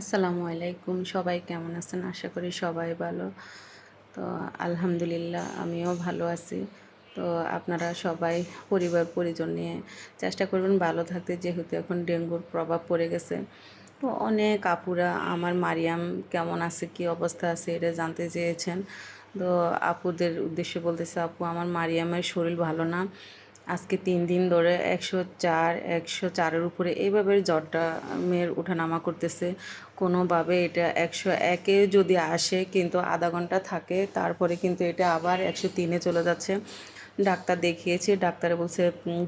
আসসালামু আলাইকুম। সবাই কেমন আছেন? আশা করি সবাই ভালো। তো আলহামদুলিল্লাহ আমিও ভালো আছি। তো আপনারা সবাই পরিবার, পরিজন নিয়ে চেষ্টা করবেন ভালো থাকতে। যেহেতু এখন ডেঙ্গুর প্রভাব পড়ে গেছে। তো অনেক আপুরা, আমার মারিয়াম কেমন আছে? কি অবস্থা আছে? এটা জানতে চেয়েছেন। তো আপুদের উদ্দেশ্যে বলতেছে, আপু, আমার মারিয়ামের শরীর ভালো না। আজকে তিন দিন ধরে একশো চার, একশো চারের উপরে এইভাবে জ্বরটা মেয়ের ওঠানামা করতেছে। কোনোভাবে এটা একশো একে যদি আসে কিন্তু আধা ঘণ্টা থাকে, তারপরে কিন্তু এটা আবার একশো তিনে চলে যাচ্ছে। ডাক্তার দেখিয়েছি, ডাক্তারে বলছে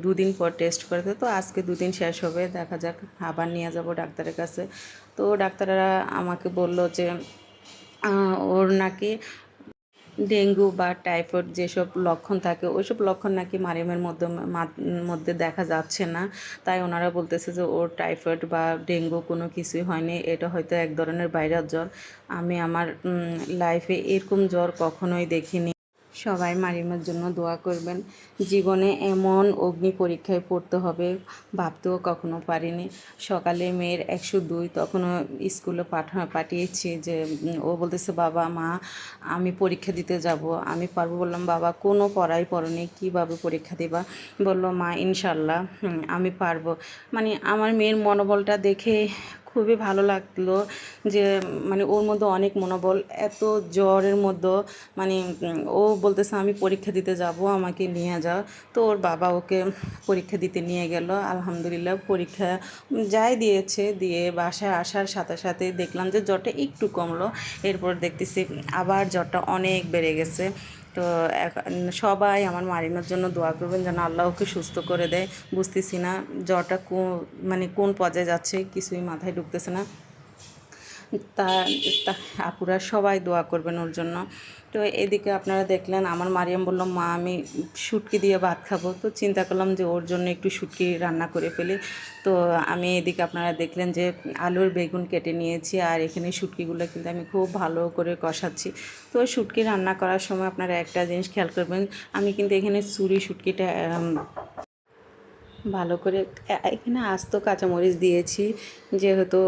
দুদিন পর টেস্ট করতে তো আজকে দুদিন শেষ হবে, দেখা যাক, আবার নিয়ে যাব ডাক্তারের কাছে। তো ডাক্তাররা আমাকে বলল যে ওর নাকি ডেঙ্গু বা টাইফয়েড যেসব লক্ষণ থাকে, ওইসব লক্ষণ নাকি মারিমের মধ্যে মধ্যে দেখা যাচ্ছে না। তাই ওনারা বলতেছে যে, ওর টাইফয়েড বা ডেঙ্গু কোনো কিছুই হয়নি। এটা হয়তো এক ধরনের বাইরের জ্বর। আমি আমার লাইফে এরকম জ্বর কখনোই দেখিনি। সবাই মারিমার জন্য দোয়া করবেন। জীবনে এমন অগ্নি পরীক্ষায় পড়তে হবে, ভাবতেও কখনো পারিনি। সকালে মেয়ের একশো দুই তখনও স্কুলে পাঠা, পাঠিয়েছি যে ও বলতেছে, বাবা, মা, আমি পরীক্ষা দিতে যাব। আমি পারব। বললাম, বাবা, কোনো পড়াই পড়নি, কীভাবে পরীক্ষা দেবা? বলল, মা, ইনশাল্লাহ আমি পারব। মানে আমার মেয়ের মনোবলটা দেখে খুবই ভালো লাগল যে মানে ওর মধ্যে অনেক মনোবল, এত জ্বরের মধ্যে মানে ও বলতেছে আমি পরীক্ষা দিতে যাব, আমাকে নিয়ে যাও। তো ওর বাবা ওকে পরীক্ষা দিতে নিয়ে গেল, আলহামদুলিল্লাহ পরীক্ষা যাই দিয়েছে, দিয়ে বাসায় আসার সাথে সাথে দেখলাম যে জ্বরটা একটু কমলো, এরপর দেখতেছি আবার জ্বরটা অনেক বেড়ে গেছে। তো সবাই আমার মারিনার জন্য দোয়া করবেন যেন আল্লাহ ওকে সুস্থ করে দেয়। বুঝতেছি না, জ্বরটা মানে কোন পর্যায়ে যাচ্ছে, কিছুই মাথায় ঢুকতেছে না। তা আপুরা সবাই দোয়া করবেন ওর জন্য। তো এদিকে আপনারা দেখলেন, আমার মারিয়াম বলল, মা, আমি শুটকি দিয়ে ভাত খাব। তো চিন্তা করলাম যে ওর জন্য একটু শুটকি রান্না করে ফেলি। তো আমি এদিকে আপনারা দেখলেন যে আলুর বেগুন কেটে নিয়েছি, আর এখানে শুটকিগুলো কিন্তু আমি খুব ভালো করে কষাচ্ছি। তো শুটকি রান্না করার সময় আপনারা একটা জিনিস খেয়াল করবেন, আমি কিন্তু এখানে চুরি শুটকিটা ভালো করে এখানে আস্ত কাঁচামরিচ দিয়েছি। যেহেতু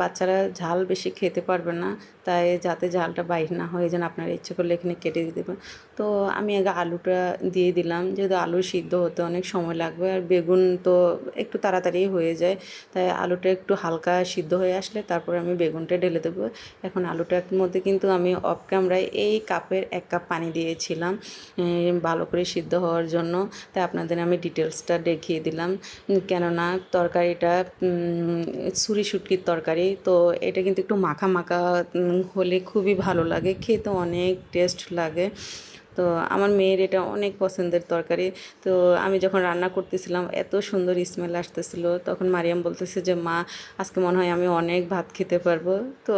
বাচ্চারা ঝাল বেশি খেতে পারবে না, তাই যাতে ঝালটা বাইর না হয় যেন আপনারা ইচ্ছে করলে এখানে কেটে দিতে পারেন। তো আমি আগে আলুটা দিয়ে দিলাম। যেহেতু আলু সিদ্ধ হতে অনেক সময় লাগবে, আর বেগুন তো একটু তাড়াতাড়ি হয়ে যায়, তাই আলুটা একটু হালকা সিদ্ধ হয়ে আসলে তারপরে আমি বেগুনটা ঢেলে দেবো। এখন আলুটার মধ্যে কিন্তু আমি অফ ক্যামেরায় এই কাপের এক কাপ পানি দিয়েছিলাম ভালো করে সিদ্ধ হওয়ার জন্য। তাই আপনাদের আমি ডিটেলসটা দেখিয়ে দিলাম। কেননা তরকারিটা ছুরি শুটকির তরকারি, তো এটা কিন্তু একটু মাখা মাখা হলে খুবই ভালো লাগে। খেতে অনেক টেস্ট লাগে। তো আমার মেয়ের এটা অনেক পছন্দের তরকারি। তো আমি যখন রান্না করতেছিলাম, এত সুন্দর স্মেল আসতেছিল। তখন মারিয়াম বলতেছে যে, মা, আজকে মনে হয় আমি অনেক ভাত খেতে পারব। তো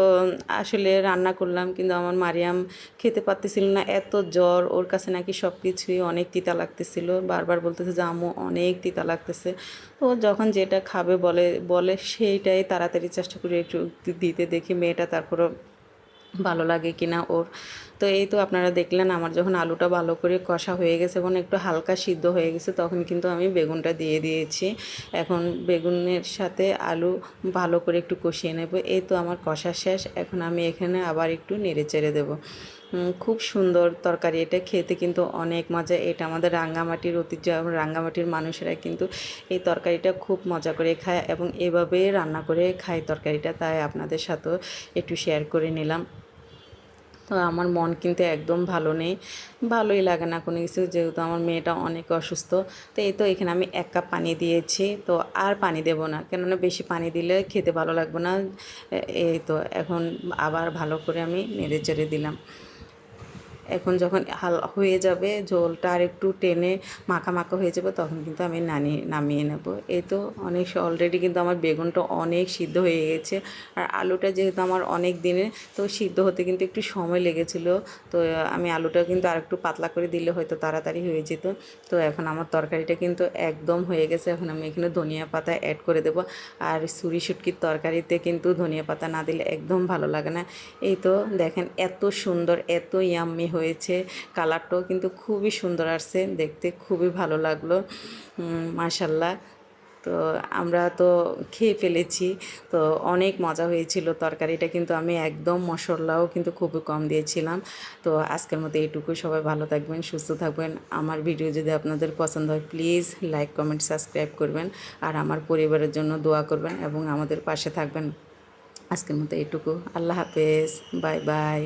আসলে রান্না করলাম, কিন্তু আমার মারিয়াম খেতে পারতেছিল না। এত জ্বর, ওর কাছে নাকি সব কিছুই অনেক তিতা লাগতেছিল। বারবার বলতেছে যে আমু অনেক তিতা লাগতেছে। তো যখন যেটা খাবে বলে বলে সেইটাই তাড়াতাড়ি চেষ্টা করি একটু দিতে দেখি মেয়েটা তারপরও ভালো লাগে কিনা ওর। তো এই তো আপনারা দেখলেন আমার যখন আলুটা ভালো করে কষা হয়ে গেছে এবং একটু হালকা সিদ্ধ হয়ে গেছে, তখন কিন্তু আমি বেগুনটা দিয়ে দিয়েছি। এখন বেগুনের সাথে আলু ভালো করে একটু কষিয়ে নেব। এই তো আমার কষা শেষ। এখন আমি এখানে আবার একটু নেড়ে চেড়ে দেবো। খুব সুন্দর তরকারি এটা, খেতে কিন্তু অনেক মজা। এটা আমাদের রাঙ্গামাটির ঐতিহ্য এবং রাঙ্গামাটির মানুষেরা কিন্তু এই তরকারিটা খুব মজা করে খায় এবং এভাবে রান্না করে খায় তরকারিটা। তাই আপনাদের সাথেও একটু শেয়ার করে নিলাম। তো আমার মন কিন্তু একদম ভালো নেই। ভালোই লাগে না কোনো কিছু, যেহেতু আমার মেয়েটা অনেক অসুস্থ। তো এই তো এখানে আমি এক কাপ পানি দিয়েছি। তো আর পানি দেব না, কেননা বেশি পানি দিলে খেতে ভালো লাগবে না। এই তো, এখন আবার ভালো করে আমি নেড়ে চেড়ে দিলাম। এখন যখন হাল হয়ে যাবে ঝোলটা আর একটু টেনে মাখা মাখা হয়ে যাবে, তখন কিন্তু আমি নানিয়ে নামিয়ে নেব। এই তো অনেক অলরেডি কিন্তু আমার বেগুনটা অনেক সিদ্ধ হয়ে গেছে। আর আলুটা যেহেতু আমার অনেক দিনে তো সিদ্ধ হতে কিন্তু একটু সময় লেগেছিল। তো আমি আলুটা কিন্তু আর একটু পাতলা করে দিলে হয়তো তাড়াতাড়ি হয়ে যেত। তো এখন আমার তরকারিটা কিন্তু একদম হয়ে গেছে। এখন আমি এখানে ধনিয়া পাতা অ্যাড করে দেবো। আর সুরি শুটকির তরকারিতে কিন্তু ধনিয়া পাতা না দিলে একদম ভালো লাগে না। এই তো দেখেন এত সুন্দর, এত ইয়াম্মি হয়েছে। কালারটাও কিন্তু খুবই সুন্দর আসছে, দেখতে খুবই ভালো লাগল। মাশাল্লাহ তো আমরা তো খেয়ে ফেলেছি, তো অনেক মজা হয়েছিল তরকারিটা কিন্তু আমি একদম মশলাও কিন্তু খুবই কম দিয়েছিলাম। তো আজকের মতো এইটুকু সবাই ভালো থাকবেন, সুস্থ থাকবেন। আমার ভিডিও যদি আপনাদের পছন্দ হয় প্লিজ লাইক কমেন্ট সাবস্ক্রাইব করবেন। আর আমার পরিবারের জন্য দোয়া করবেন এবং আমাদের পাশে থাকবেন। আজকের মতো এইটুকু। আল্লাহ হাফেজ। Bye bye.